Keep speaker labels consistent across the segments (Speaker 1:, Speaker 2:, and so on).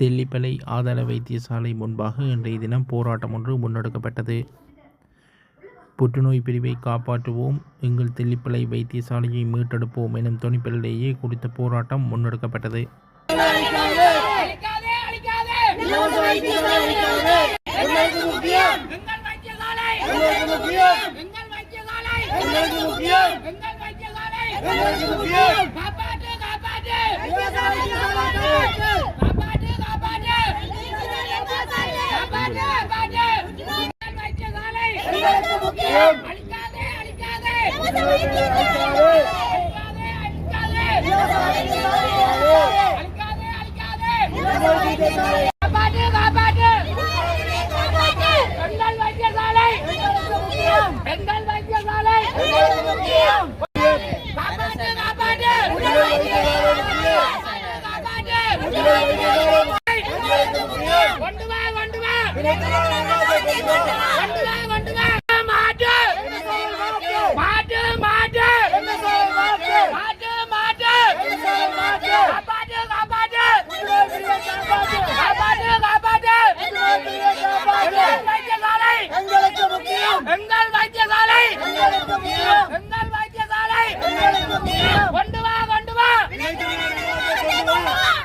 Speaker 1: தெல்லிப்பளை ஆதார வைத்தியசாலை முன்பாக இன்றைய தினம் போராட்டம் ஒன்று முன்னெடுக்கப்பட்டது. புற்றுநோய் பிரிவை காப்பாற்றுவோம் எங்கள் தெல்லிப்பளை வைத்தியசாலையை மீட்டெடுப்போம் எனும் துணிப்பிலேயே குறித்த போராட்டம் முன்னெடுக்கப்பட்டது.
Speaker 2: காப்பாற்று காப்பாற்று
Speaker 3: இலவச வைத்தியசாலை அளிக்காதே. எங்களுக்கு முக்கியம்
Speaker 2: எங்கள் வைத்தியசாலை
Speaker 3: எங்களுக்கு முக்கியம்
Speaker 2: எங்கள் வைத்தியசாலை
Speaker 3: எங்களுக்கு முக்கியம்
Speaker 2: எங்கள் வைத்தியசாலை
Speaker 3: எங்களுக்கு முக்கியம்
Speaker 2: காப்பாற்று காப்பாற்று
Speaker 3: வைத்தியசாலை காப்பாற்று.
Speaker 2: காப்பாற்று காப்பாற்று காப்பாற்று காப்பாற்று எங்கள் வைத்தியசாலை அழிக்காதே
Speaker 3: இலவச வைத்தியசாலை. இலவச வைத்தியசாலை அளிக்காதே.
Speaker 2: அழிக்காதே அழிக்காதே
Speaker 3: இலவச வைத்தியசாலை
Speaker 2: காப்பாற்று காப்பாற்று எங்கள் வைத்தியசாலை
Speaker 3: எங்களுக்கு முக்கியம்
Speaker 2: எங்கள் வைத்தியசாலை
Speaker 3: எங்களுக்கு முக்கியம்
Speaker 2: காப்பாற்று காப்பாற்று
Speaker 3: எங்கள் வைத்தியசாலை முக்கியம்
Speaker 2: காப்பாற்று
Speaker 3: எங்கள் வைத்தியசாலை எங்களுக்கு முக்கியம்
Speaker 2: கொண்டு வா கொண்டு வா
Speaker 3: இலவச வைத்தியசாலை
Speaker 2: கொண்டு வா கொண்டு வா மாட்டு மாட்டு மாட்டு மாட்டு மாட்டு காப்பாற்று காப்பாற்று காப்பாற்று காப்பாற்று எங்கள் வைத்தியசாலை
Speaker 3: எங்களுக்கு முக்கியம்
Speaker 2: எங்கள் வைத்தியசாலை
Speaker 3: எங்களுக்கு முக்கியம்
Speaker 2: எங்கள் வைத்தியசாலை
Speaker 3: எங்களுக்கு முக்கியம்
Speaker 2: கொண்டு வா கொண்டு வா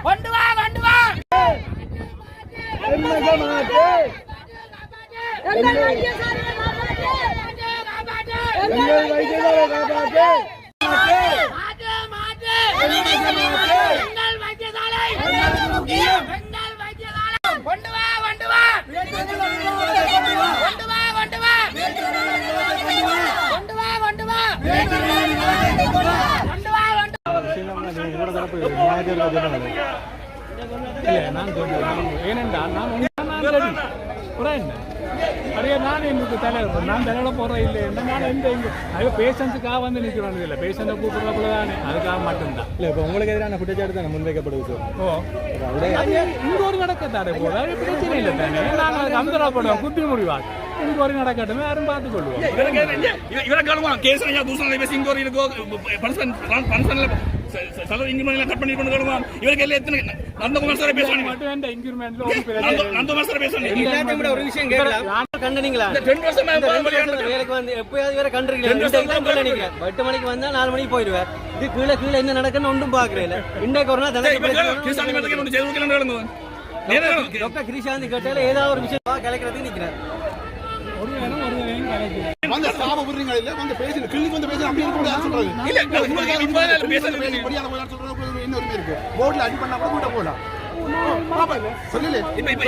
Speaker 2: கொண்டு வா கொண்டு வா எங்கள் வைத்தியசாலை காப்பாற்று காப்பாற்று
Speaker 3: எங்கள் வைத்தியசாலை காப்பாற்று
Speaker 2: மாட்டு மாட்டு
Speaker 3: எங்களுக்கு முக்கியம்.
Speaker 2: எங்கள் வைத்தியசாலை
Speaker 3: எங்களுக்கு முக்கியம்.
Speaker 2: எங்கள் வைத்தியசாலை கொண்டு வா கொண்டு வா கொண்டு வா கொண்டு வா கொண்டு வா கொண்டு வா கொண்டு வா கொண்டு
Speaker 4: இல்ல நான் சொல்றேன் நான் ready. புறா என்ன அப்படியே நான் எனக்கு தலைவர் நான் தலையில போறேன் இல்லை என்ன நான் எந்த இங்க ஐயோ பேஷண்ட்ஸுக்காக வந்து நிற்கிறோம் இல்லை பேஷண்ட்டை கூப்பிடுறப்பல தானே அதுக்காக மட்டும்தான்
Speaker 5: இல்ல இப்போ உங்களுக்கு எதிரான குற்றச்சாட்டு தானே முன்வைக்கப்படுது
Speaker 4: ஓ அது இங்க ஒரு நடக்கத்தானே போல அது பிரச்சனை இல்லை தானே நாங்கள் அதுக்கு அந்தரப்படுவோம் குத்தி முடிவா இங்க ஒரு நடக்கட்டும் யாரும் பார்த்துக் கொள்வோம்
Speaker 6: இவரெல்லாம் கேஸ் தூசணை பேசி இங்க ஒரு இருக்கோ பர்சன் பர்சன்ல சலர் இன்கிரிமெண்ட் கட் பண்ணி கொண்டு இவருக்கு எல்லாம் எத்தனை நந்தகுமார் சார். நந்தகுமார் சார்
Speaker 5: ஒரு விஷயம் கண்டனீங்களா?
Speaker 6: ரெண்டு வருஷமா
Speaker 5: வேலைக்கு வந்து எப்பயாவது வேற கண்டிருக்கீங்க. எட்டு மணிக்கு வந்தா நாலு மணிக்கு போயிடுவேன் இது கீழே கீழே என்ன நடக்குன்னு ஒன்றும் பாக்குறேன் இன்றைக்கு ஒரு நாள் டாக்டர் கிரிஷாந்தி கேட்டால ஏதாவது ஒரு விஷயம் கலைக்கிறதுக்கு நிக்கிறேன்
Speaker 4: ஒரு ஒரு
Speaker 7: வந்து சாப விடுறீங்க இல்ல? வந்து பேசுங்க கிளினிக் வந்து பேசுங்க அப்படி இருக்க முடியாது சொல்றது
Speaker 6: இல்ல உங்களுக்கு பேசுறது
Speaker 7: படியாத போய் சொல்றது என்ன உரிமை இருக்கு. போர்ட்ல அடி பண்ணா கூட கூட போகலாம். சொல்லல.
Speaker 6: இப்ப- இப்ப-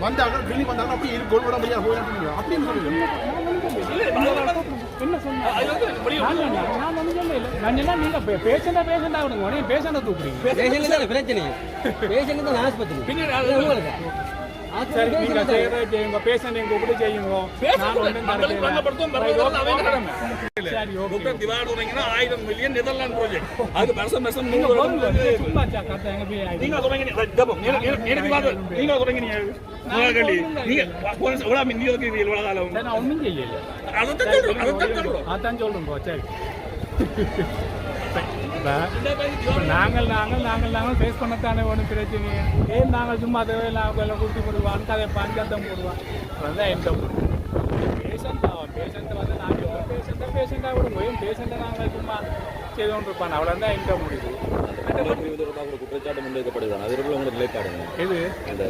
Speaker 7: வந்தாங்க கிளினிக் வந்தாங்க அப்படி இருக்கு கோல்வோட முடியாது போயிடும் அப்படின்னு சொல்லுங்க
Speaker 4: என்ன பேஷண்டா பேஷண்டா விடுங்க உடனே பேஷண்டா தூக்குறீங்க.
Speaker 5: பேஷண்ட் பிரச்சனை பேஷண்ட் தான் ஆஸ்பத்திரி. உங்களுக்கு.
Speaker 6: ஆயிரம் மில்லியன் நெதர்லாந்து ப்ராஜெக்ட் அது வருஷம் வருஷம்
Speaker 4: நீங்க ஆயிடுச்சு.
Speaker 6: நீங்க ஜபம். நீங்க- அதைத்தான் சொல்றோம்
Speaker 4: அதான் சொல்றோம். சரி. இப்ப- இப்ப நாங்கள் நாங்கள் நாங்கள் நாங்கள் ஃபேஸ் பண்ணத்தானே ஒன்றும் பிரச்சனை ஏன் நாங்கள் சும்மா அதை நாங்கள் குட்டி போடுவான் கதை பஞ்சாத்தம் போடுவான் அதுதான் எந்த பேஷண்ட் பேஷண்ட் வந்து நாங்கள் பேஷண்ட்டை பேஷண்ட்டாக விடுங்க ஏன் பேஷண்ட்டை நாங்கள் சும்மா செய்து கொண்டு இருப்பான் அவ்வளோதான் எந்த
Speaker 8: தொடர்பாக ஒரு குற்றச்சாட்டு முன்வைக்கப்படுகிறது. அதற்கு உங்களோட நிலைப்பாடுங்க
Speaker 6: இது
Speaker 8: அந்த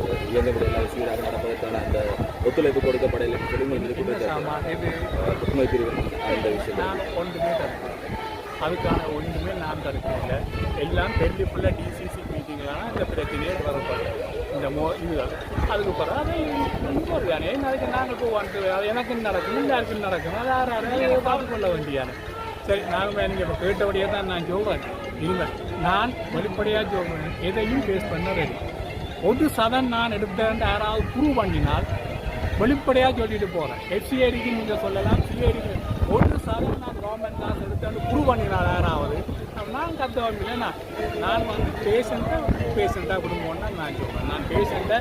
Speaker 8: எல்லாம் சீராக நடப்பதற்கான அந்த ஒத்துழைப்பு கொடுக்கப்படலை. சொல்லி உங்களுக்கு குற்றச்சாட்டு. புற்றுநோய் பிரிவு அந்த விஷயம்
Speaker 4: தடுக்கிறேன் அதுக்கான ஒன்றுமே நான் தடுக்கல எல்லாம் டெல்லிக்குள்ள டிசிசி மீட்டிங்களான இந்த பிரச்சனையே வரப்படும் இந்த மோ இதுதான். அதுக்கு பிறகு அதை இன்னொரு தானே அதுக்கு நாங்கள் போவான்ட்டு அது எனக்கு நடக்கும்? எல்லாருக்கும் நடக்கும்? அது யார் யாரும் பார்த்துக்கொள்ள வேண்டியான சரி நாங்கள் நீங்கள் இப்போ கேட்டபடியே தான் நான் சொல்கிறேன் இல்லை நான் வெளிப்படையாக சொல்கிறேன் எதையும் பேஸ் பண்ண ரெடி ஒரு சதன் நான் எடுத்தேன் யாராவது ப்ரூவ் பண்ணினால் வெளிப்படையாக சொல்லிட்டு போகிறேன் எஃப்சிஐடிக்கு நீங்கள் சொல்லலாம் சிஐடிக்கு ஒரு சதன் கவர்மெண்ட் தான் நான் வந்து ப்ரூவ் பண்ணினால் ஆகுது நான் கத்தவன் இல்லைன்னா நான் வந்து பேஷண்ட்டை பேஷண்ட்டாக விடும்போன்னா நான் சொல்கிறேன் நான் பேஷண்ட்டை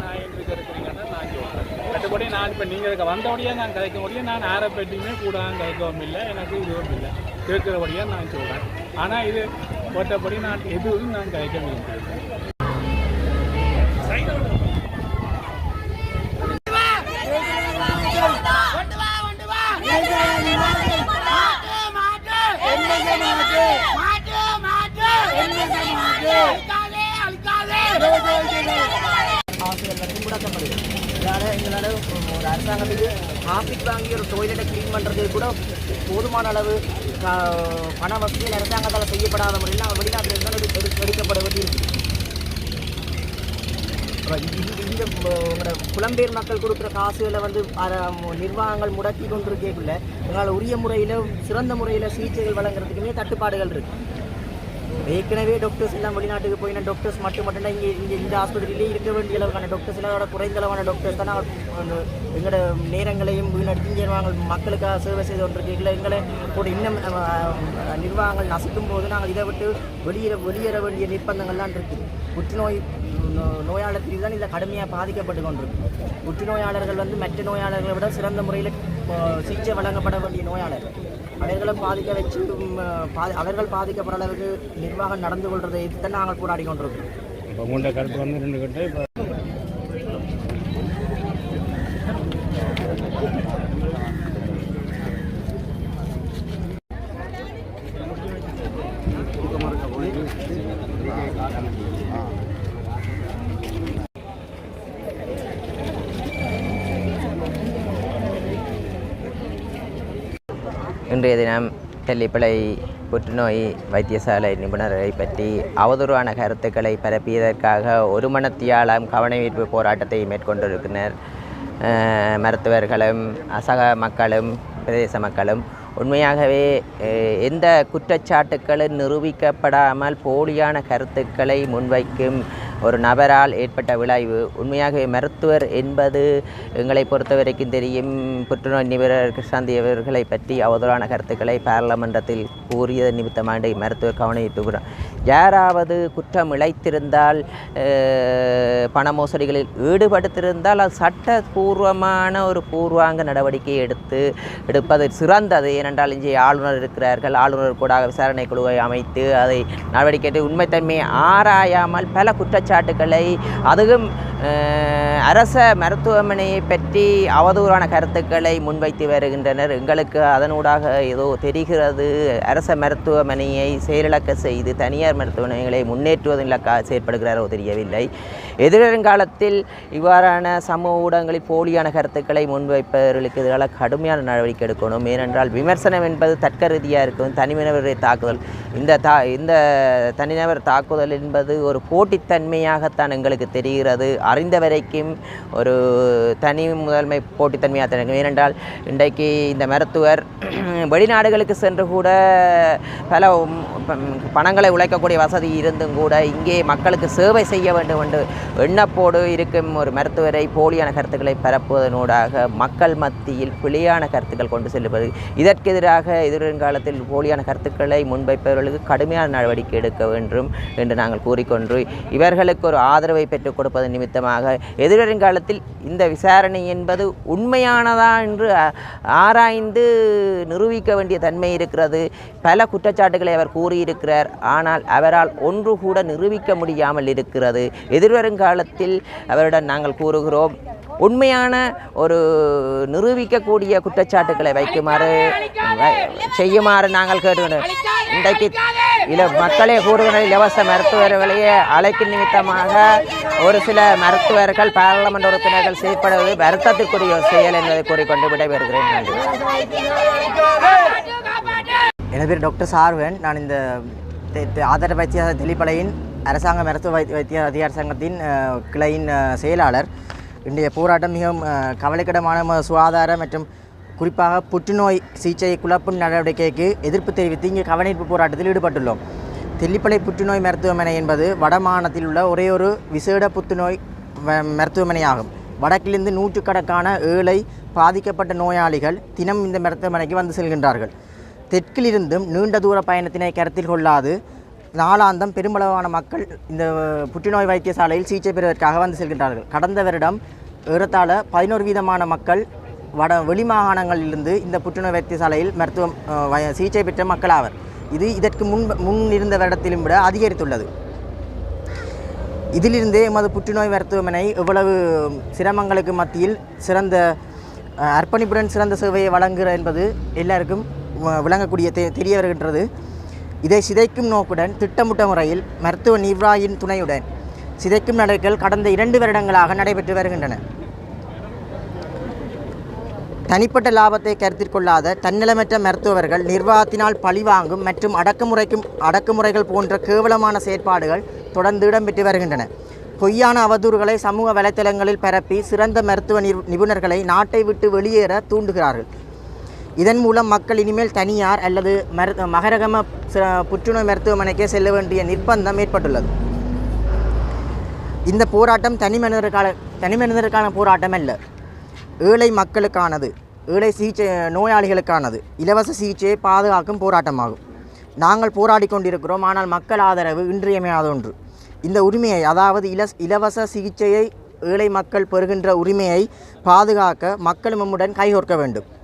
Speaker 4: நான் எங்களுக்கு இருக்கிறீங்கன்னா நான் சொல்கிறேன் மற்றபடி நான் இப்போ நீங்கள் இருக்க வந்தபடியாக நான் கதைக்க முடியும் நான் யாரை பெட்டியுமே கூட கதைக்கவும் இல்லை. எனக்கு இதுவும் இல்லை. கேட்குறபடியாக நான் சொல்கிறேன் ஆனால் இது மற்றபடி நான் எதுவும் நான் கிடைக்க முடியும்
Speaker 2: கொண்டு வா கொண்டு வா மாட்டு மாட்டு மாட்டு மாட்டு அழிக்காதே அழிக்காதே
Speaker 9: ஆசிரியர் இதனால் எங்களால் ஒரு அரசாங்கத்துக்கு ஆஃபீஸ் வாங்கி ஒரு டொய்லெட்டை க்ளீன் பண்ணுறது கூட போதுமான அளவு பண வசதிகள் அரசாங்கத்தால் செய்யப்படாத முறையில் நாங்கள் வெளிநாட்டில் இருந்தாலும் எடு எடு- எடுக்கப்பட வேண்டியிருக்கு இந்த உங்களோட புலம்பெயர் மக்கள் கொடுக்குற காசுகளை வந்து நிர்வாகங்கள் முடக்கி கொண்டிருக்கக்குள்ள எங்களால் உரிய முறையில் சிறந்த முறையில் சிகிச்சைகள் வழங்குறதுக்குமே தட்டுப்பாடுகள் இருக்குது ஏற்கனவே டாக்டர்ஸ் எல்லாம் வெளிநாட்டுக்கு போயின டாக்டர்ஸ் மட்டும் மட்டும்தான் இங்கே இங்கே இந்த ஆஸ்பத்திரியிலே இருக்க வேண்டிய அளவுக்கான டாக்டர்ஸ் எல்லாம் குறைந்த அளவான டாக்டர்ஸ் தான் எங்களோட நேரங்களையும் வீணடித்து நாங்கள் மக்களுக்காக சேவை செய்து கொண்டிருக்கீங்களா எங்களை கூட இன்னும் நிர்வாகங்கள் நசுக்கும் போது நாங்கள் இதை விட்டு வெளியேற வெளியேற வேண்டிய நிர்பந்தங்கள்லாம் இருக்குது புற்றுநோய் நோயாளர்கள் நோயாளர் பிரிவு தான் இதில் கடுமையாக பாதிக்கப்பட்டு கொண்டிருக்கு. புற்றுநோயாளர்கள் வந்து மற்ற நோயாளர்களை விட சிறந்த முறையில் சிகிச்சை வழங்கப்பட வேண்டிய நோயாளர்கள். அவர்களும் பாதிக்க வச்சு அவர்கள் பாதிக்கப்படுற அளவுக்கு நிர்வாகம் நடந்து கொள்றதை எதிர்த்து நாங்கள் போராடி கொண்டிருக்கிறோம்.
Speaker 4: இப்போ உங்களோட கருத்து வந்து ரெண்டு கட்டு இப்போ
Speaker 10: இன்றைய தினம் தெல்லிப்பளை புற்றுநோய் வைத்தியசாலை நிபுணரை பற்றி அவதூறான கருத்துக்களை பரப்பியதற்காக ஒரு மனத்தியாலம் கவனஈர்ப்பு போராட்டத்தை மேற்கொண்டிருக்கின்றனர். மருத்துவர்களும் அசக மக்களும் பிரதேச மக்களும் உண்மையாகவே எந்த குற்றச்சாட்டுக்களும் நிரூபிக்கப்படாமல் போலியான கருத்துக்களை முன்வைக்கும் ஒரு நபரால் ஏற்பட்ட விளைவு. உண்மையாகவே மருத்துவர் என்பது எங்களை பொறுத்தவரைக்கும் தெரியும். புற்றுநோய் நிபுணர் கிருஷ்ணாந்தி அவர்களை பற்றி அவதூறான கருத்துக்களை பாராளுமன்றத்தில் கூறியது நிமித்தமாண்டி மருத்துவர் கவனித்துகிறார் யாராவது குற்றம் இழைத்திருந்தால் பண மோசடிகளில் ஈடுபடுத்திருந்தால் அது சட்டபூர்வமான ஒரு பூர்வாங்க நடவடிக்கை எடுத்து எடுப்பது சிறந்தது. ஏனென்றால் இங்கே ஆளுநர் இருக்கிறார்கள். ஆளுநர் கூட விசாரணை குழுவை அமைத்து அதை நடவடிக்கை எடுத்து உண்மைத்தன்மையை ஆராயாமல் பல குற்றச்சாட்டுக்களை அதுவும் அரச மருத்துவமனையை பற்றி அவதூறான கருத்துக்களை முன்வைத்து வருகின்றனர். எங்களுக்கு அதனூடாக ஏதோ தெரிகிறது. அரச மருத்துவமனையை செயலிழக்க செய்து தனியார் மருத்துவமனைகளை முன்னேற்றுவதன் இலக்காக செயற்படுகிறாரோ தெரியவில்லை. எதிர்காலத்தில் இவ்வாறான சமூக ஊடகங்களில் போலியான கருத்துக்களை முன்வைப்பவர்களுக்கு எதிராக கடுமையான நடவடிக்கை எடுக்கணும். ஏனென்றால் விமர்சனம் என்பது தர்க்க ரீதியாக இருக்கும் தனிநபரை தாக்குதல். இந்த தா இந்த தனிநபர் தாக்குதல் என்பது ஒரு போட்டித்தன்மையாகத்தான் எங்களுக்கு தெரிகிறது. அறிந்த வரைக்கும் ஒரு தனி முதன்மை போட்டித்தன்மையாக தான் இருக்கும். ஏனென்றால் இன்றைக்கு இந்த மருத்துவர் வெளிநாடுகளுக்கு சென்று கூட பல பணங்களை உழைக்க இருக்கக்கூடிய வசதி இருந்தும் கூட இங்கே மக்களுக்கு சேவை செய்ய வேண்டும் என்று எண்ணப்போடு இருக்கும் ஒரு மருத்துவரை போலியான கருத்துக்களை பரப்புவதனூடாக மக்கள் மத்தியில் பிழையான கருத்துக்கள் கொண்டு செல்லுவது. இதற்கு எதிராக எதிர்காலத்தில் போலியான கருத்துக்களை முன்வைப்பவர்களுக்கு கடுமையான நடவடிக்கை எடுக்க வேண்டும் என்று நாங்கள் கூறிக்கொண்டு இவர்களுக்கு ஒரு ஆதரவை பெற்றுக் கொடுப்பது நிமித்தமாக எதிர்காலத்தில் இந்த விசாரணை என்பது உண்மையானதா என்று ஆராய்ந்து நிரூபிக்க வேண்டிய தன்மை இருக்கிறது. பல குற்றச்சாட்டுகளை அவர் கூறியிருக்கிறார். ஆனால் அவரால் ஒன்று கூட நிரூபிக்க முடியாமல் இருக்கிறது. எதிர்வருங்காலத்தில் அவரிடம் நாங்கள் கூறுகிறோம் உண்மையான ஒரு நிரூபிக்கக்கூடிய குற்றச்சாட்டுக்களை வைக்குமாறு செய்யுமாறு நாங்கள் கேட்டுக்கிறோம் இன்றைக்கு இல மக்களே கூறுகிற இலவச மருத்துவர்களையே அழைக்கும் நிமித்தமாக ஒரு சில மருத்துவர்கள் பாராளுமன்ற உறுப்பினர்கள் செயற்படுவது வருத்தத்திற்குரிய செயல் என்பதை கூறிக்கொண்டு விடைபெறுகிறேன். நன்றி.
Speaker 9: எனது பேர் டாக்டர் சார்வன். நான் இந்த ஆதார வைத்திய தெளிப்படையின் அரசாங்க மருத்துவ வைத்திய வைத்திய அதிகார சங்கத்தின் கிளையின் செயலாளர். இன்றைய போராட்டம் மிகவும் கவலைக்கிடமான சுகாதார மற்றும் குறிப்பாக புற்றுநோய் சிகிச்சை குழப்பும் நடவடிக்கைக்கு எதிர்ப்பு தெரிவித்து இங்கே கவனிப்பு போராட்டத்தில் ஈடுபட்டுள்ளோம். தெல்லிப்பளை புற்றுநோய் மருத்துவமனை என்பது வடமாநிலத்தில் உள்ள ஒரே ஒரு விசேட புற்றுநோய் மருத்துவமனையாகும். வடக்கிலிருந்து நூற்றுக்கணக்கான ஏழை பாதிக்கப்பட்ட நோயாளிகள் தினம் இந்த மருத்துவமனைக்கு வந்து செல்கின்றார்கள். தெற்கிலிருந்தும் நீண்ட தூர பயணத்தினை கருத்தில் கொள்ளாது. நாளாந்தம் பெருமளவான மக்கள் இந்த புற்றுநோய் வைத்தியசாலையில் சிகிச்சை பெறுவதற்காக வந்து செல்கின்றார்கள். கடந்த வருடம் ஏறத்தாழ பதினோரு வீதமான மக்கள் வட வெளிமாகாணங்களிலிருந்து இந்த புற்றுநோய் வைத்தியசாலையில் மருத்துவம் சிகிச்சை பெற்ற மக்கள் ஆவர் இது இதற்கு முன் முன் இருந்த வருடத்திலும் விட அதிகரித்துள்ளது. இதிலிருந்தே எமது புற்றுநோய் மருத்துவமனை எவ்வளவு சிரமங்களுக்கு மத்தியில் சிறந்த அர்ப்பணிப்புடன் சிறந்த சேவையை வழங்குகிற என்பது எல்லாருக்கும் விளங்கக்கூடிய தெ தெரிய வருகின்றது இதை சிதைக்கும் நோக்குடன் திட்டமிட்ட முறையில் மருத்துவ நிவ்ராயின் துணையுடன் சிதைக்கும் நடவடிக்கைகள் கடந்த இரண்டு வருடங்களாக நடைபெற்று வருகின்றன. தனிப்பட்ட லாபத்தை கருத்தில் கொள்ளாத தன்னலமற்ற மருத்துவர்கள் நிர்வாகத்தினால் பழிவாங்கும் மற்றும் அடக்குமுறைக்கும் அடக்குமுறைகள் போன்ற கேவலமான செயற்பாடுகள் தொடர்ந்து இடம்பெற்று வருகின்றன. பொய்யான அவதூறுகளை சமூக வலைத்தளங்களில் பரப்பி சிறந்த மருத்துவ நிபுணர்களை நாட்டை விட்டு வெளியேற தூண்டுகிறார்கள். இதன் மூலம் மக்கள் இனிமேல் தனியார் அல்லது மரு மகரகம ச- புற்றுநோய் மருத்துவமனைக்கே செல்ல வேண்டிய நிர்பந்தம் ஏற்பட்டுள்ளது. இந்த போராட்டம் தனி மனிதருக்கான தனி மனிதருக்கான போராட்டம் அல்ல. ஏழை மக்களுக்கானது ஏழை சிகிச்சை நோயாளிகளுக்கானது இலவச சிகிச்சையை பாதுகாக்கும் போராட்டமாகும். நாங்கள் போராடி கொண்டிருக்கிறோம் ஆனால் மக்கள் ஆதரவு இன்றியமையாத ஒன்று. இந்த உரிமையை அதாவது இல இலவச சிகிச்சையை ஏழை மக்கள் பெறுகின்ற உரிமையை பாதுகாக்க மக்கள் நம்முடன் கைகோர்க்க வேண்டும்.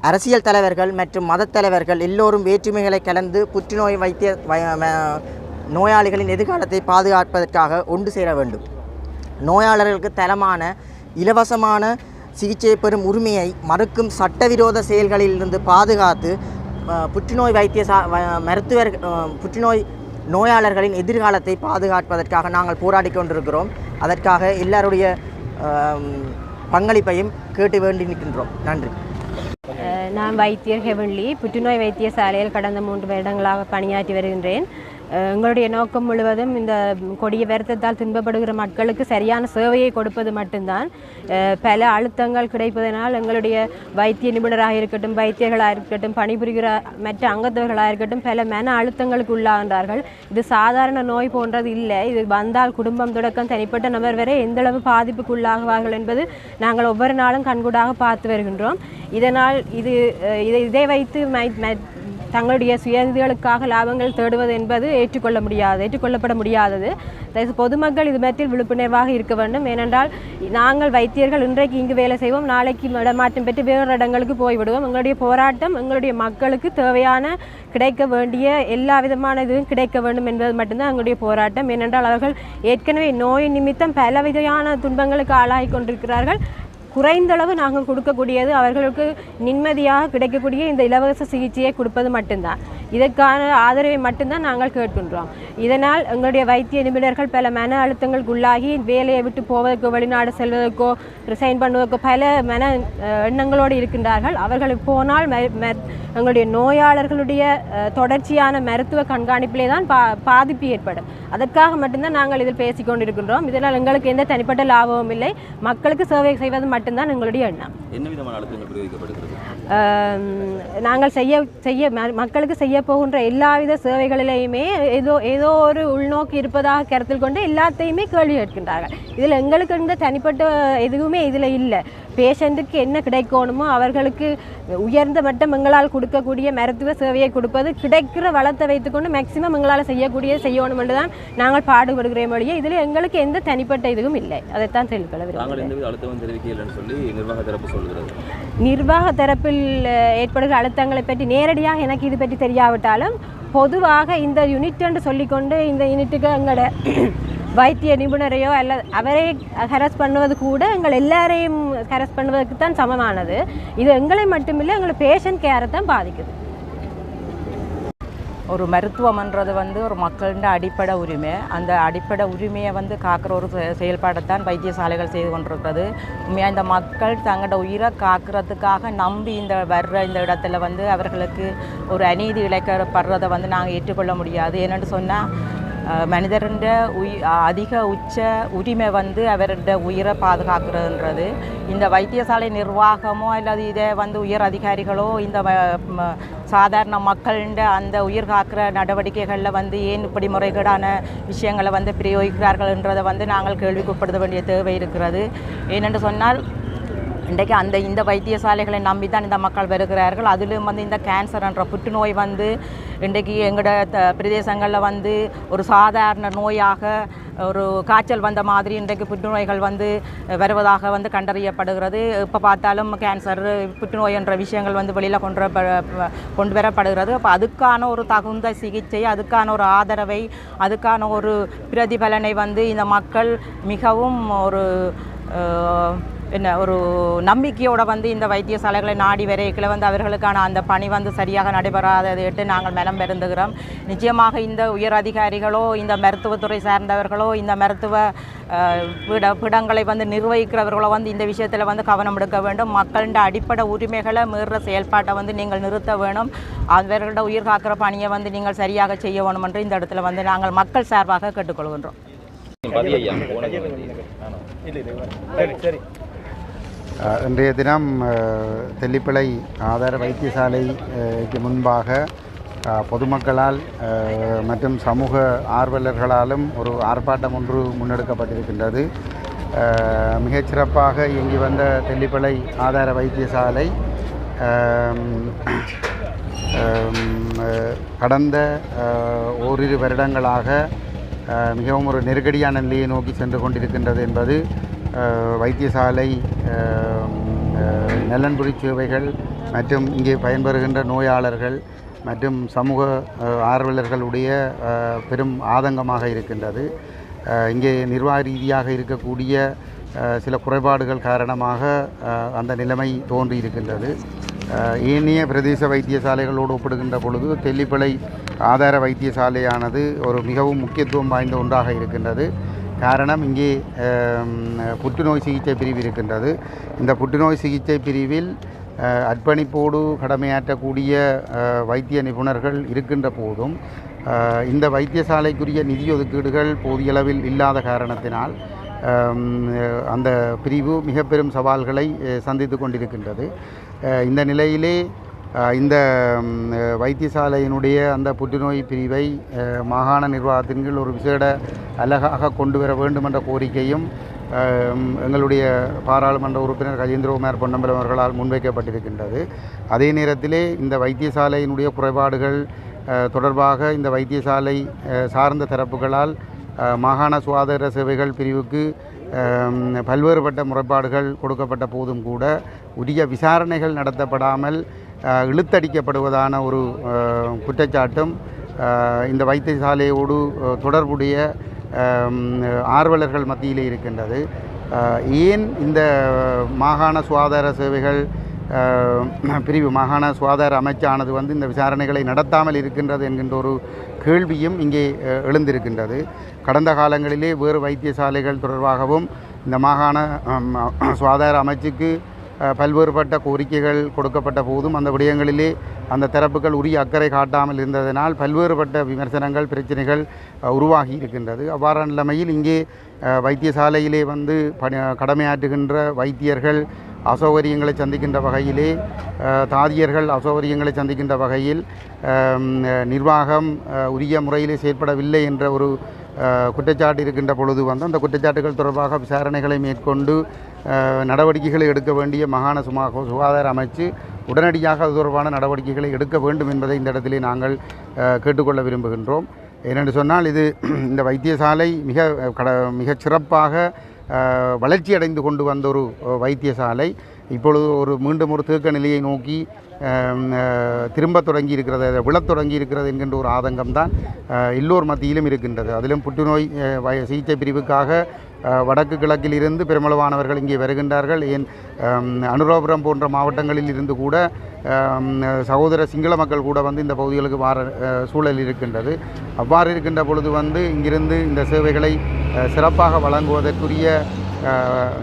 Speaker 9: அரசியல் தலைவர்கள் மற்றும் மதத் தலைவர்கள் எல்லோரும் வேற்றுமைகளை கலந்து புற்றுநோய் வைத்திய ம- நோயாளிகளின் எதிர்காலத்தை பாதுகாப்பதற்காக ஒன்று சேர வேண்டும். நோயாளர்களுக்கு தரமான இலவசமான சிகிச்சை பெறும் உரிமையை மறுக்கும் சட்டவிரோத செயல்களிலிருந்து பாதுகாத்து புற்றுநோய் வைத்திய சா மருத்துவர் புற்றுநோய் நோயாளர்களின் எதிர்காலத்தை பாதுகாப்பதற்காக நாங்கள் போராடி கொண்டிருக்கிறோம். அதற்காக எல்லாருடைய பங்களிப்பையும் கேட்டு வேண்டி நிற்கின்றோம். நன்றி.
Speaker 11: நான் வைத்தியர் ஹெவன்லி புற்றுநோய் வைத்தியசாலையில் கடந்த மூன்று வருடங்களாக பணியாற்றி வருகின்றேன். எங்களுடைய நோக்கம் முழுவதும் இந்த கொடிய வருத்தத்தால் துன்பப்படுகிற மக்களுக்கு சரியான சேவையை கொடுப்பது மட்டும்தான். பல அழுத்தங்கள் கிடைப்பதனால் எங்களுடைய வைத்திய நிபுணராக இருக்கட்டும் வைத்தியர்களாக இருக்கட்டும் பணிபுரிகிற மற்ற அங்கத்தவர்களாக இருக்கட்டும் பல மன அழுத்தங்களுக்கு உள்ளாகின்றார்கள். இது சாதாரண நோய் போன்றது இல்லை. இது வந்தால் குடும்பம் தொடக்கம் தனிப்பட்ட நபர் வரை எந்தளவு பாதிப்புக்கு உள்ளாகுவார்கள் என்பது நாங்கள் ஒவ்வொரு நாளும் கண்கூடாக பார்த்து வருகின்றோம். இதனால் இது இதை இதை வைத்து தங்களுடைய சுயதிகளுக்காக லாபங்கள் தேடுவது என்பது ஏற்றுக்கொள்ள முடியாது ஏற்றுக்கொள்ளப்பட முடியாதது. தயவு பொதுமக்கள் இது பற்றில் விழிப்புணர்வாக இருக்க வேண்டும். ஏனென்றால் நாங்கள் வைத்தியர்கள் இன்றைக்கு இங்கு வேலை செய்வோம் நாளைக்கு இடமாற்றம் பெற்று வேறு இடங்களுக்கு போய்விடுவோம். எங்களுடைய போராட்டம் எங்களுடைய மக்களுக்கு தேவையான கிடைக்க வேண்டிய எல்லா விதமான இதுவும் கிடைக்க வேண்டும் என்பது மட்டும்தான் எங்களுடைய போராட்டம். ஏனென்றால் அவர்கள் ஏற்கனவே நோய் நிமித்தம் பல விதமான துன்பங்களுக்கு ஆளாகி கொண்டிருக்கிறார்கள். குறைந்தளவு நாங்கள் கொடுக்கக்கூடியது அவர்களுக்கு நிம்மதியாக கிடைக்கக்கூடிய இந்த இலவச சிகிச்சையை கொடுப்பது மட்டும்தான். இதற்கான ஆதரவை மட்டும்தான் நாங்கள் கேட்கின்றோம். இதனால் எங்களுடைய வைத்திய நிபுணர்கள் பல மன அழுத்தங்களுக்கு உள்ளாகி வேலையை விட்டு போவதற்கோ வெளிநாடு செல்வதற்கோ ரிசைன் பண்ணுவதற்கோ பல மன எண்ணங்களோடு இருக்கின்றார்கள். அவர்கள் போனால் எங்களுடைய நோயாளர்களுடைய தொடர்ச்சியான மருத்துவ கண்காணிப்பிலே தான் பா பாதிப்பு ஏற்படும். அதற்காக மட்டும்தான் நாங்கள் இதில் பேசிக்கொண்டிருக்கின்றோம். இதனால் எங்களுக்கு எந்த தனிப்பட்ட லாபமும் இல்லை. மக்களுக்கு சேவை செய்வது மட்டும்தான் எங்களுடைய எண்ணம்.
Speaker 8: என்ன விதமான அழுத்தங்கள் பிரயோகிக்கப்படுகிறது
Speaker 11: ஆம், நாங்கள் செய்ய செய்ய மக்களுக்கு செய்ய போகின்ற எல்லாவித சேவைகளிலேயுமே ஏதோ ஏதோ ஒரு உள்நோக்கு இருப்பதாக கருத்தில் கொண்டு எல்லாத்தையுமே கேள்வி கேட்கின்றார்கள். இதில் எங்களுக்கு இந்த தனிப்பட்ட எதுவுமே இதில் இல்லை. பேஷண்ட்டுக்கு என்ன கிடைக்கணுமோ அவர்களுக்கு உயர்ந்த மட்டம் எங்களால் கொடுக்கக்கூடிய மருத்துவ சேவையை கொடுப்பது கிடைக்கிற வளத்தை வைத்துக்கொண்டு மேக்சிமம் எங்களால் செய்யக்கூடிய செய்யணும் என்று தான் நாங்கள் பாடுபடுகிறோம் வழியே இதில் எங்களுக்கு எந்த தனிப்பட்ட இதுவும் இல்லை. அதைத்தான்
Speaker 8: சொல்லி நிர்வாக
Speaker 11: தரப்பில் ஏற்படுகிற அழுத்தங்களை பற்றி நேரடியாக எனக்கு இது பற்றி தெரியாவிட்டாலும் பொதுவாக இந்த யூனிட் என்று சொல்லிக்கொண்டு இந்த யூனிட்டுக்கு எங்களோட வைத்திய நிபுணரையோ அல்ல அவரை ஹரஸ் பண்ணுவது கூட எங்கள் எல்லாரையும் ஹரஸ் பண்ணுவதற்கு தான் சமமானது. இது எங்களை மட்டுமில்லை எங்களை பேஷண்ட் கேரை தான் பாதிக்குது.
Speaker 12: ஒரு மருத்துவம்ன்றது வந்து ஒரு மக்களின் அடிப்படை உரிமை. அந்த அடிப்படை உரிமையை வந்து காக்கிற ஒரு செ- செயல்பாடைத்தான் வைத்தியசாலைகள் செய்து கொண்டிருக்கிறது. உண்மையாக இந்த மக்கள் தங்களோட உயிரை காக்கிறதுக்காக நம்பி இந்த வர்ற இந்த இடத்துல வந்து அவர்களுக்கு ஒரு அநீதி இழைக்கப்படுறதை வந்து நாங்கள் ஏற்றுக்கொள்ள முடியாது. என்னென்னு சொன்னால் மனிதரின் உயி அதிக உச்ச உரிமை வந்து அவருடைய உயிரை பாதுகாக்கிறதுன்றது. இந்த வைத்தியசாலை நிர்வாகமோ அல்லது இதை வந்து உயர் அதிகாரிகளோ இந்த சாதாரண மக்கள்கிட்ட அந்த உயிர் காக்கிற நடவடிக்கைகளில் வந்து ஏன் இப்படி முறைகேடான விஷயங்களை வந்து பிரயோகிக்கிறார்கள்ன்றதை வந்து நாங்கள் கேள்விக்குட்படுத்த வேண்டிய தேவை இருக்கிறது. ஏனென்று சொன்னால் இன்றைக்கு அந்த இந்த வைத்தியசாலைகளை நம்பி தான் இந்த மக்கள் வருகிறார்கள். அதிலும் வந்து இந்த கேன்சர் என்ற புற்றுநோய் வந்து இன்றைக்கு எங்களோட த பிரதேசங்களில் வந்து ஒரு சாதாரண நோயாக ஒரு காய்ச்சல் வந்த மாதிரி இன்றைக்கு புற்றுநோய்கள் வந்து வருவதாக வந்து கண்டறியப்படுகிறது. இப்போ பார்த்தாலும் கேன்சர் புற்றுநோய் என்ற விஷயங்கள் வந்து வெளியில் கொண்டு கொண்டு வரப்படுகிறது. அப்போ அதுக்கான ஒரு தகுந்த சிகிச்சை அதுக்கான ஒரு ஆதரவை அதுக்கான ஒரு பிரதிபலனை வந்து இந்த மக்கள் மிகவும் ஒரு என்ன ஒரு நம்பிக்கையோட வந்து இந்த வைத்தியசாலைகளை நாடி வரைக்கில் வந்து அவர்களுக்கான அந்த பணி வந்து சரியாக நடைபெறாததையிட்டு நாங்கள் மனம் பெருந்துகிறோம் நிச்சயமாக இந்த உயர் அதிகாரிகளோ இந்த மருத்துவத்துறை சார்ந்தவர்களோ இந்த மருத்துவ பிட பிடங்களை வந்து நிர்வகிக்கிறவர்களோ வந்து இந்த விஷயத்தில் வந்து கவனம் எடுக்க வேண்டும். மக்களின் அடிப்படை உரிமைகளை மீறுற செயல்பாட்டை வந்து நீங்கள் நிறுத்த வேணும். அவர்களோட உயிர் காக்கிற பணியை வந்து நீங்கள் சரியாக செய்ய வேணும் என்று இந்த இடத்துல வந்து நாங்கள் மக்கள் சார்பாக கேட்டுக்கொள்கின்றோம்.
Speaker 13: அஹ், இன்றைய தினம் தெல்லிப்பிளை ஆதார வைத்தியசாலைக்கு முன்பாக பொதுமக்களால் மற்றும் சமூக ஆர்வலர்களாலும் ஒரு ஆர்ப்பாட்டம் ஒன்று முன்னெடுக்கப்பட்டிருக்கின்றது. மிகச்சிறப்பாக இயங்கி வந்த தெல்லிப்பிளை ஆதார வைத்தியசாலை கடந்த ஓரிரு வருடங்களாக மிகவும் ஒரு நெருக்கடியான நிலையை நோக்கி சென்று கொண்டிருக்கின்றது என்பது வைத்தியசாலை அஹ், நலன்புரி சேவைகள் மற்றும் இங்கே பயன்பெறுகின்ற நோயாளர்கள் மற்றும் சமூக ஆர்வலர்களுடைய பெரும் ஆதங்கமாக இருக்கின்றது. இங்கே நிர்வாக ரீதியாக இருக்கக்கூடிய சில குறைபாடுகள் காரணமாக அந்த நிலைமை தோன்றியிருக்கின்றது. இருக்கின்றது ஏனைய பிரதேச வைத்தியசாலைகளோடு ஒப்பிடுகின்ற பொழுது தெல்லிப்பளை ஆதார வைத்தியசாலையானது ஒரு மிகவும் முக்கியத்துவம் வாய்ந்த ஒன்றாக இருக்கின்றது. காரணம் இங்கே புற்றுநோய் சிகிச்சை பிரிவு இருக்கின்றது. இந்த புற்றுநோய் சிகிச்சை பிரிவில் அர்ப்பணிப்போடு கடமையாற்றக்கூடிய வைத்திய நிபுணர்கள் இருக்கின்ற போதும் இந்த வைத்தியசாலைக்குரிய நிதி ஒதுக்கீடுகள் போதியளவில் இல்லாத காரணத்தினால் அந்த பிரிவு மிக பெரும் சவால்களை சந்தித்து கொண்டிருக்கின்றது. இந்த நிலையிலே இந்த வைத்தியசாலையினுடைய அந்த புற்றுநோய் பிரிவை மாகாண நிர்வாகத்தின் கீழ் ஒரு விசேட அழகாக கொண்டு வர வேண்டும் என்ற கோரிக்கையும் எங்களுடைய பாராளுமன்ற உறுப்பினர் கஜேந்திரகுமார் பொன்னம்பலம் அவர்களால் முன்வைக்கப்பட்டிருக்கின்றது. அதே நேரத்திலே இந்த வைத்தியசாலையினுடைய குறைபாடுகள் தொடர்பாக இந்த வைத்தியசாலை சார்ந்த தரப்புகளால் மாகாண சுகாதார சேவைகள் பிரிவுக்கு பல்வேறுபட்ட முறைப்பாடுகள் கொடுக்கப்பட்ட போதும் கூட உரிய விசாரணைகள் நடத்தப்படாமல் இழுத்தடிக்கப்படுவதான ஒரு குற்றச்சாட்டும் இந்த வைத்தியசாலையோடு தொடர்புடைய ஆர்வலர்கள் மத்தியிலே இருக்கின்றது. ஏன் இந்த மாகாண சுகாதார சேவைகள் பிரிவு மாகாண சுகாதார அமைச்சானது வந்து இந்த விசாரணைகளை நடத்தாமல் இருக்கின்றது என்கின்ற ஒரு கேள்வியும் இங்கே எழுந்திருக்கின்றது. கடந்த காலங்களிலே வேறு வைத்தியசாலைகள் தொடர்பாகவும் இந்த மாகாண சுகாதார அமைச்சுக்கு பல்வேறுபட்ட கோரிக்கைகள் கொடுக்கப்பட்ட போதும் அந்த விடயங்களிலே அந்த தரப்புகள் உரிய அக்கறை காட்டாமல் இருந்ததனால் பல்வேறுபட்ட விமர்சனங்கள் பிரச்சனைகள் உருவாகி இருக்கின்றது. அவ்வாறான நிலைமையில் இங்கே வைத்தியசாலையிலே வந்து பணி கடமையாற்றுகின்ற வைத்தியர்கள் அசௌகரியங்களை சந்திக்கின்ற வகையிலே தாதியர்கள் அசௌகரியங்களை சந்திக்கின்ற வகையில் நிர்வாகம் உரிய முறையிலே செயற்படவில்லை என்ற ஒரு குற்றச்சாட்டு இருக்கின்ற பொழுது வந்து அந்த குற்றச்சாட்டுகள் தொடர்பாக விசாரணைகளை மேற்கொண்டு நடவடிக்கைகளை எடுக்க வேண்டிய மாகாண சுமா சுகாதார அமைச்சு உடனடியாக அது தொடர்பான நடவடிக்கைகளை எடுக்க வேண்டும் என்பதை இந்த இடத்திலே நாங்கள் கேட்டுக்கொள்ள விரும்புகின்றோம். ஏனென்று சொன்னால் இது இந்த வைத்தியசாலை மிக கட மிகச் சிறப்பாக வளர்ச்சி அடைந்து கொண்டு வந்த ஒரு வைத்தியசாலை. இப்பொழுது ஒரு மீண்டும் ஒரு தேக்க நிலையை நோக்கி திரும்ப தொடங்கி இருக்கிறது விழத் தொடங்கி இருக்கிறது என்கின்ற ஒரு ஆதங்கம் தான் எல்லோர் மத்தியிலும் இருக்கின்றது. அதிலும் புற்றுநோய் வய- சிகிச்சை பிரிவுக்காக வடக்கு கிழக்கில் இருந்து பெருமளவானவர்கள் இங்கே வருகின்றார்கள். ஏன் அனுராபுரம் போன்ற மாவட்டங்களில் இருந்து கூட சகோதர சிங்கள மக்கள் கூட வந்து இந்த பகுதிகளுக்கு வார சூழல் இருக்கின்றது. அவ்வாறு இருக்கின்ற பொழுது வந்து இங்கிருந்து இந்த சேவைகளை சிறப்பாக வழங்குவதற்குரிய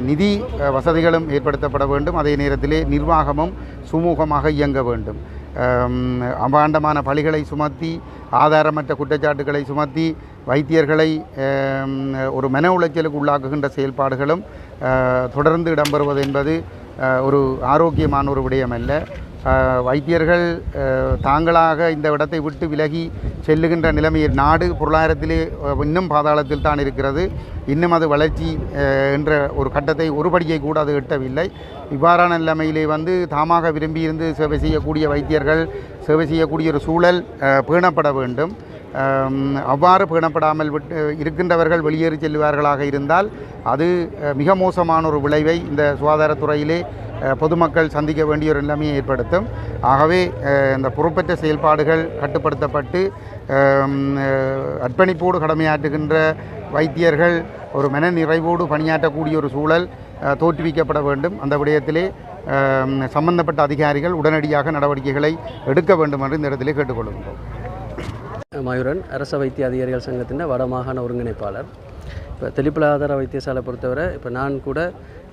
Speaker 13: நிதி வசதிகளும் ஏற்படுத்தப்பட வேண்டும். அதே நேரத்திலே நிர்வாகமும் சுமூகமாக இயங்க வேண்டும். அபாண்டமான பழிகளை சுமத்தி ஆதாரமற்ற குற்றச்சாட்டுகளை சுமத்தி வைத்தியர்களை ஒரு மன உளைச்சலுக்கு உள்ளாக்குகின்ற செயல்பாடுகளும் தொடர்ந்து இடம்பெறுவது என்பது ஒரு ஆரோக்கியமான ஒரு விடயம் அல்ல வைத்தியர்கள் தாங்களாக இந்த இடத்தை விட்டு விலகி செல்லுகின்ற நிலைமையில் நாடு பொருளாதாரத்திலே இன்னும் பாதாளத்தில் தான் இருக்கிறது. இன்னும் அது வளர்ச்சி என்ற ஒரு கட்டத்தை ஒருபடியை கூட அது எட்டவில்லை. இவ்வாறான நிலைமையிலே வந்து தாமாக விரும்பியிருந்து சேவை செய்யக்கூடிய வைத்தியர்கள் சேவை செய்யக்கூடிய ஒரு சூழல் பேணப்பட வேண்டும். அவ்வாறு பேணப்படாமல் விட்டு இருக்கின்றவர்கள் வெளியேறி செல்வார்களாக இருந்தால் அது மிக மோசமான ஒரு விளைவை இந்த சுகாதாரத்துறையிலே பொதுமக்கள் சந்திக்க வேண்டிய ஒரு நிலைமையை ஏற்படுத்தும். ஆகவே இந்த பொறுப்பற்ற செயல்பாடுகள் கட்டுப்படுத்தப்பட்டு அர்ப்பணிப்போடு கடமையாற்றுகின்ற வைத்தியர்கள் ஒரு மன நிறைவோடு பணியாற்றக்கூடிய ஒரு சூழல் தோற்றுவிக்கப்பட வேண்டும். அந்த விடயத்திலே சம்பந்தப்பட்ட அதிகாரிகள் உடனடியாக நடவடிக்கைகளை எடுக்க வேண்டும் என்று இந்த இடத்திலே கேட்டுக்கொள்கின்றோம்.
Speaker 5: மயூரன் அரச வைத்திய அதிகாரிகள் சங்கத்தின் வடமாகாண ஒருங்கிணைப்பாளர். இப்போ தெளிப்பிலாதார வைத்தியசாலை பொறுத்தவரை இப்போ நான் கூட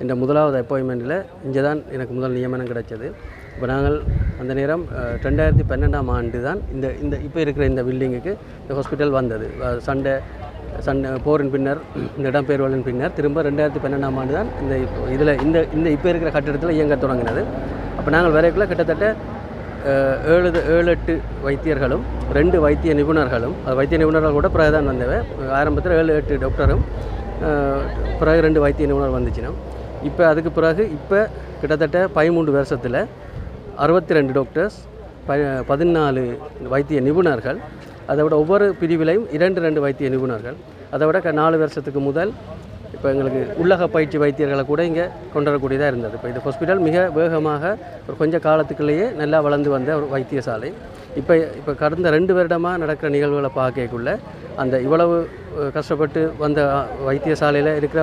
Speaker 5: இந்த முதலாவது அப்பாயின்மெண்ட்டில் இங்கே தான் எனக்கு முதல் நியமனம் கிடைச்சது. இப்போ நாங்கள் அந்த நேரம் ரெண்டாயிரத்தி பன்னெண்டாம் ஆண்டு தான் இந்த இந்த இப்போ இருக்கிற இந்த பில்டிங்குக்கு இந்த ஹாஸ்பிட்டல் வந்தது. சண்டை சன் போரின் பின்னர் இந்த இடம்பெயர்வுகளின் பின்னர் திரும்ப ரெண்டாயிரத்தி பன்னெண்டாம் ஆண்டு தான் இந்த இதில் இந்த இந்த இப்போ இருக்கிற கட்டிடத்தில் இயங்க தொடங்கினது. அப்போ நாங்கள் வரைக்குள்ள கிட்டத்தட்ட ஏழு ஏழு எட்டு வைத்தியர்களும் ரெண்டு வைத்திய நிபுணர்களும் அது வைத்திய நிபுணர்கள் கூட பிறகு தான் வந்தவை. ஆரம்பத்தில் ஏழு எட்டு டாக்டரும் பிறகு ரெண்டு வைத்திய நிபுணர் வந்துச்சுன்னா இப்போ அதுக்கு பிறகு இப்போ கிட்டத்தட்ட பதிமூன்று வருஷத்தில் அறுபத்தி ரெண்டு டாக்டர்ஸ் ப பதினாலு வைத்திய நிபுணர்கள் அதை விட ஒவ்வொரு பிரிவிலையும் இரண்டு ரெண்டு வைத்திய நிபுணர்கள். அதை விட க- நாலு வருஷத்துக்கு முதல் இப்போ எங்களுக்கு உள்ளக பயிற்சி வைத்தியர்களை கூட இங்கே கொண்டு வரக்கூடியதாக இருந்தது. இப்போ இந்த ஹாஸ்பிட்டல் மிக வேகமாக ஒரு கொஞ்சம் காலத்துக்குள்ளேயே நல்லா வளர்ந்து வந்த ஒரு வைத்தியசாலை. இப்போ இப்போ கடந்த ரெண்டு வருடமாக நடக்கிற நிகழ்வுகளை பார்க்கக்குள்ள அந்த இவ்வளவு கஷ்டப்பட்டு வந்த வைத்தியசாலையில் இருக்கிற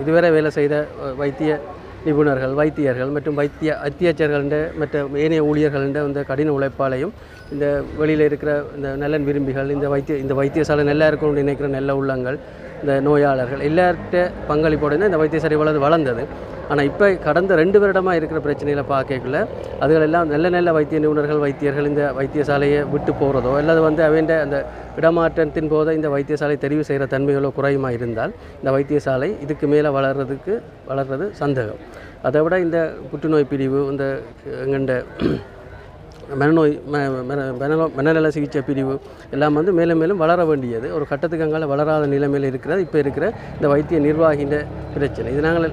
Speaker 5: இதுவரை வேலை செய்த வைத்திய நிபுணர்கள் வைத்தியர்கள் மற்றும் வைத்திய அத்தியட்சர்கள்ட மற்ற ஏனைய ஊழியர்கள்ட இந்த கடின உழைப்பாலையும் இந்த வெளியில் இருக்கிற இந்த நலன் விரும்பிகள் இந்த வைத்திய இந்த வைத்தியசாலை நல்லா இருக்கணும்னு நினைக்கிற நல்ல உள்ளங்கள் இந்த நோயாளர்கள் எல்லார்கிட்ட பங்களிப்போடு இந்த வைத்தியசாலை வளர்ந்து வளர்ந்தது. ஆனால் இப்போ கடந்த ரெண்டு வருடமாக இருக்கிற பிரச்சனையில் பார்க்கக்குள்ள அதுகளெல்லாம் நல்ல நல்ல வைத்திய நிபுணர்கள் வைத்தியர்கள் இந்த வைத்தியசாலையை விட்டு போகிறதோ அல்லது வந்து அவன் அந்த இடமாற்றத்தின் போது இந்த வைத்தியசாலை தெரிவு செய்கிற தன்மைகளோ குறையுமா இருந்தால் இந்த வைத்தியசாலை இதுக்கு மேலே வளர்கிறதுக்கு வளர்கிறது சந்தேகம். அதை விட இந்த புற்றுநோய் பிரிவு இந்த எங்கண்ட மனநோய் மனநல- சிகிச்சை பிரிவு எல்லாம் வந்து மேலும் மேலும் வளர வேண்டியது. ஒரு கட்டத்துக்கு அங்கால வளராத நிலைமையில் இருக்கிறது. இப்போ இருக்கிற இந்த வைத்திய நிர்வாகின்ற பிரச்சனை. இது நாங்கள்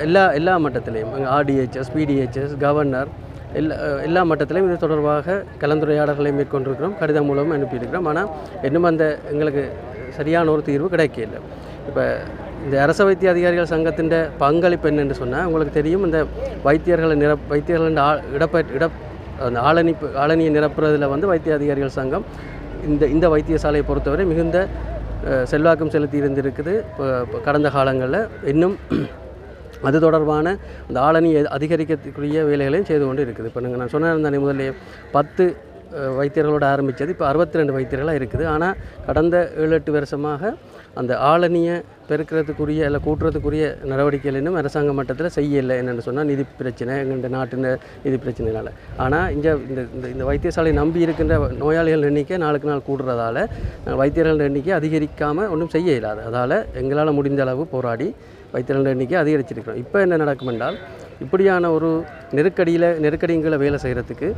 Speaker 5: எல்லா எல்லா மட்டத்திலையும் ஆர்டிஹெச்எஸ் பிடிஹெச்எஸ் கவர்னர் எல்லா எல்லா மட்டத்திலையும் இது தொடர்பாக கலந்துரையாடல்களை மேற்கொண்டிருக்கிறோம். கடிதம் மூலம் அனுப்பியிருக்கிறோம். ஆனால் இன்னும் அந்த எங்களுக்கு சரியான ஒரு தீர்வு கிடைக்கல இப்போ இந்த அரச வைத்திய அதிகாரிகள் சங்கத்தின் பங்களிப்பு என்னென்னு சொன்னால் உங்களுக்கு தெரியும் இந்த வைத்தியர்களை நிர வைத்தியர்களின் ஆ இடப்ப இட அந்த ஆளணி ஆளணியை நிரப்புறதில் வந்து வைத்திய அதிகாரிகள் சங்கம் இந்த இந்த வைத்தியசாலையை பொறுத்தவரை மிகுந்த செல்வாக்கம் செலுத்தி இருந்திருக்குது இப்போ கடந்த காலங்களில் இன்னும் அது தொடர்பான அந்த ஆளணி அதிகரிக்கக்கூடிய வேலைகளையும் செய்து கொண்டு இருக்குது இப்போ நீங்கள் நான் சொன்னேன் தானே முதல்ல பத்து வைத்தியர்களோடு வைத்தியர்களோட ஆரம்பித்தது இப்போ அறுபத்தி ரெண்டு வைத்தியர்களாக இருக்குது. ஆனால் கடந்த ஏழு எட்டு வருஷமாக அந்த ஆளணியை பெருக்கிறதுக்குரிய இல்லை கூட்டுறதுக்குரிய நடவடிக்கைகள் இன்னும் அரசாங்க மட்டத்தில் செய்யலை. என்னென்னு சொன்னால் நிதி பிரச்சனை எங்கள் நாட்டின் நிதி பிரச்சனைனால. ஆனால் இங்கே இந்த இந்த இந்த வைத்தியசாலை நம்பி இருக்கின்ற நோயாளிகள் எண்ணிக்கை நாளுக்கு நாள் கூடுறதால வைத்தியர்கள் எண்ணிக்கை அதிகரிக்காமல் ஒன்றும் செய்ய இயலாது. அதால் எங்களால் முடிந்த அளவு போராடி வைத்தியர்கள் எண்ணிக்கை அதிகரிச்சிருக்கிறோம். இப்போ என்ன நடக்கும் என்றால் இப்படியான ஒரு நெருக்கடியில் நெருக்கடிங்களை வேலை செய்கிறதுக்கு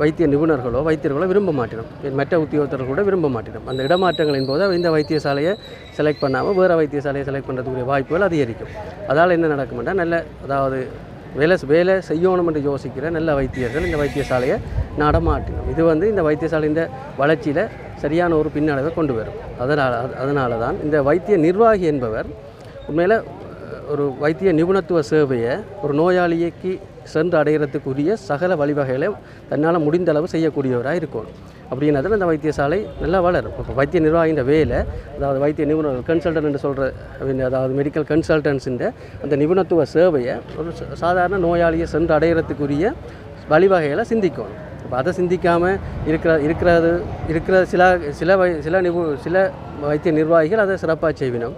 Speaker 5: வைத்திய நிபுணர்களோ வைத்தியர்களோ விரும்ப மாட்டினோம். மற்ற உத்தியோகத்தர்கள் கூட விரும்ப மாட்டினோம். அந்த இடமாற்றங்களின் போது இந்த வைத்தியசாலையை செலக்ட் பண்ணாமல் வேறு வைத்தியசாலையை செலக்ட் பண்ணுறதுக்குரிய வாய்ப்புகள் அதிகரிக்கும். அதால் என்ன நடக்கும்னா நல்ல அதாவது வேலை வேலை செய்யணும் என்று யோசிக்கிற நல்ல வைத்தியர்கள் இந்த வைத்தியசாலையை நடமாட்டினோம். இது வந்து இந்த வைத்தியசாலையின் வளர்ச்சியில் சரியான ஒரு பின்னடைவை கொண்டு வரும். அதனால் அதனால தான் இந்த வைத்திய நிர்வாகி என்பவர் உண்மையில் ஒரு வைத்திய நிபுணத்துவ சேவையை ஒரு நோயாளிக்கு சென்று அடைகிறதுக்குரிய சகல வழிவகைகளை தன்னால் முடிந்த அளவு செய்யக்கூடியவராக இருக்கணும். அப்படின்னதில் அந்த வைத்தியசாலை நல்லா வளரும். இப்போ வைத்திய நிர்வாகின்ற வேலை அதாவது வைத்திய நிபுணர் கன்சல்டன்ட் என்று சொல்கிற அதாவது மெடிக்கல் கன்சல்டன்ஸுன்ற அந்த நிபுணத்துவ சேவையை ஒரு சாதாரண நோயாளியை சென்று அடைகிறதுக்குரிய வழிவகைகளை சிந்திக்கணும். இப்போ அதை சிந்திக்காமல் இருக்கிற இருக்கிறது இருக்கிற சில சில வை சில நிபு சில வைத்திய நிர்வாகிகள் அதை சிறப்பாக செய்வினோம்.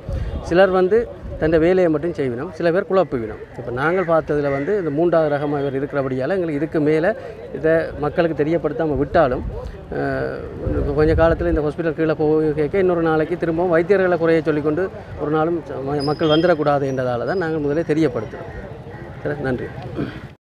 Speaker 5: சிலர் வந்து தந்த வேலையை மட்டும் செய்வினோம். சில பேர் குழப்புவினோம் இப்போ நாங்கள் பார்த்ததில் வந்து இந்த மூன்றாவது ரகமாக இவர் இருக்கிறபடியால் எங்களுக்கு இதுக்கு மேலே இதை மக்களுக்கு தெரியப்படுத்தாமல் விட்டாலும் கொஞ்சம் கொஞ்ச காலத்தில் இந்த ஹாஸ்பிட்டல் கீழே போய் கேட்க இன்னொரு நாளைக்கு திரும்பவும் வைத்தியர்களை குறைய சொல்லிக்கொண்டு ஒரு நாளும் ம- மக்கள் வந்துடக்கூடாது என்றதால தான் நாங்கள் முதலே தெரியப்படுத்துகிறோம் நன்றி.